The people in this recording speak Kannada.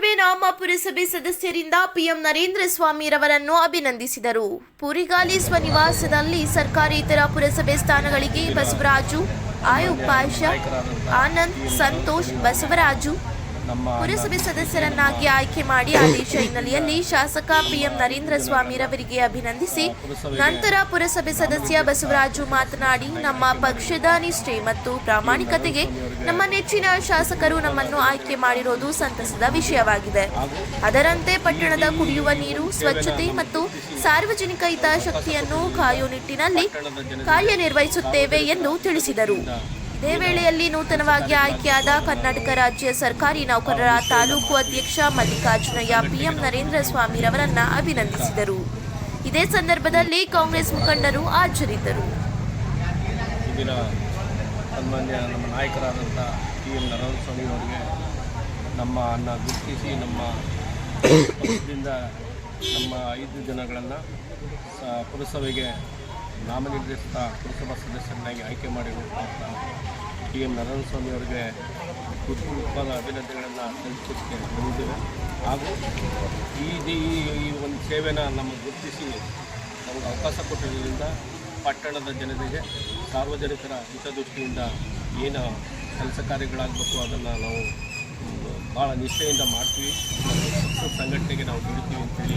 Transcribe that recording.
ಗ್ರಾಮ ಪುರಸಭೆ ಸದಸ್ಯರಿಂದ ಪಿಎಂ ನರೇಂದ್ರ ಸ್ವಾಮಿರವರನ್ನು ಅಭಿನಂದಿಸಿದರು. ಪುರಿಗಾಲಿ ಸ್ವನಿವಾಸದಲ್ಲಿ ಸರ್ಕಾರೇತರ ಪುರಸಭೆ ಸ್ಥಾನಗಳಿಗೆ ಬಸವರಾಜು ಪಾಷಾ, ಆನಂದ್, ಸಂತೋಷ್, ಬಸವರಾಜು ಪುರಸಭೆ ಸದಸ್ಯರನ್ನಾಗಿ ಆಯ್ಕೆ ಮಾಡಿ ಆದೇಶ ಹಿನ್ನೆಲೆಯಲ್ಲಿ ಶಾಸಕ ಪಿಎಂ ನರೇಂದ್ರ ಸ್ವಾಮಿರವರಿಗೆ ಅಭಿನಂದಿಸಿ ನಂತರ ಪುರಸಭೆ ಸದಸ್ಯ ಬಸವರಾಜು ಮಾತನಾಡಿ, ನಮ್ಮ ಪಕ್ಷದ ನಿಷ್ಠೆ ಮತ್ತು ಪ್ರಾಮಾಣಿಕತೆಗೆ ನಮ್ಮ ನೆಚ್ಚಿನ ಶಾಸಕರು ನಮ್ಮನ್ನು ಆಯ್ಕೆ ಮಾಡಿರೋದು ಸಂತಸದ ವಿಷಯವಾಗಿದೆ. ಅದರಂತೆ ಪಟ್ಟಣದ ಕುಡಿಯುವ ನೀರು, ಸ್ವಚ್ಛತೆ ಮತ್ತು ಸಾರ್ವಜನಿಕ ಹಿತಾಸಕ್ತಿಯನ್ನು ಕಾಯೋ ನಿಟ್ಟಿನಲ್ಲಿ ಕಾರ್ಯನಿರ್ವಹಿಸುತ್ತೇವೆ ಎಂದು ತಿಳಿಸಿದರು. ಇದೇ ವೇಳೆಯಲ್ಲಿ ನೂತನವಾಗಿ ಆಯ್ಕೆಯಾದ ಕರ್ನಾಟಕ ರಾಜ್ಯ ಸರ್ಕಾರಿ ನೌಕರರ ತಾಲೂಕು ಅಧ್ಯಕ್ಷ ಮಲ್ಲಿಕಾರ್ಜುನಯ್ಯ ಪಿಎಂ ನರೇಂದ್ರ ಸ್ವಾಮಿ ರವರನ್ನ ಅಭಿನಂದಿಸಿದರು. ಇದೇ ಸಂದರ್ಭದಲ್ಲಿ ಕಾಂಗ್ರೆಸ್ ಮುಖಂಡರು ಹಾಜರಿದ್ದರು. ನಮ್ಮ ಅನ್ನ ಗುರುತಿಸಿ ನಮ್ಮ ನಮ್ಮ ಐದು ಜನಗಳನ್ನು ಪುರಸಭೆಗೆ ನಾಮನಿರ್ದೇಶಿತ ಪುರಸಭಾ ಸದಸ್ಯರನ್ನಾಗಿ ಆಯ್ಕೆ ಮಾಡಿರುವಂಥ ಟಿ ಎಂ ನಾರಾಯಣಸ್ವಾಮಿ ಸ್ವಾಮಿ ಅವರಿಗೆ ಹೃತ್ಪೂರ್ವಕವಾದ ಅಭಿನಂದನೆಗಳನ್ನು ಸಲ್ಲಿಸೋದಕ್ಕೆ ಬಂದಿದ್ದೇವೆ ಹಾಗೂ ಈ ಈ- ಒಂದು ಸೇವೆನ ನಮಗೆ ಗುರುತಿಸಿ ನಮಗೆ ಅವಕಾಶ ಕೊಟ್ಟಿರೋದ್ರಿಂದ ಪಟ್ಟಣದ ಜನತೆಗೆ ಸಾರ್ವಜನಿಕರ ಹಿತದೃಷ್ಟಿಯಿಂದ ಏನು ಕೆಲಸ ಕಾರ್ಯಗಳಾಗಬೇಕು ಅದನ್ನು ನಾವು ಭಾಳ ನಿಷ್ಠೆಯಿಂದ ಮಾಡ್ತೀವಿ. ಸಂಘಟನೆಗೆ ನಾವು ದುಡಿತೀವಿ ಅಂತೇಳಿ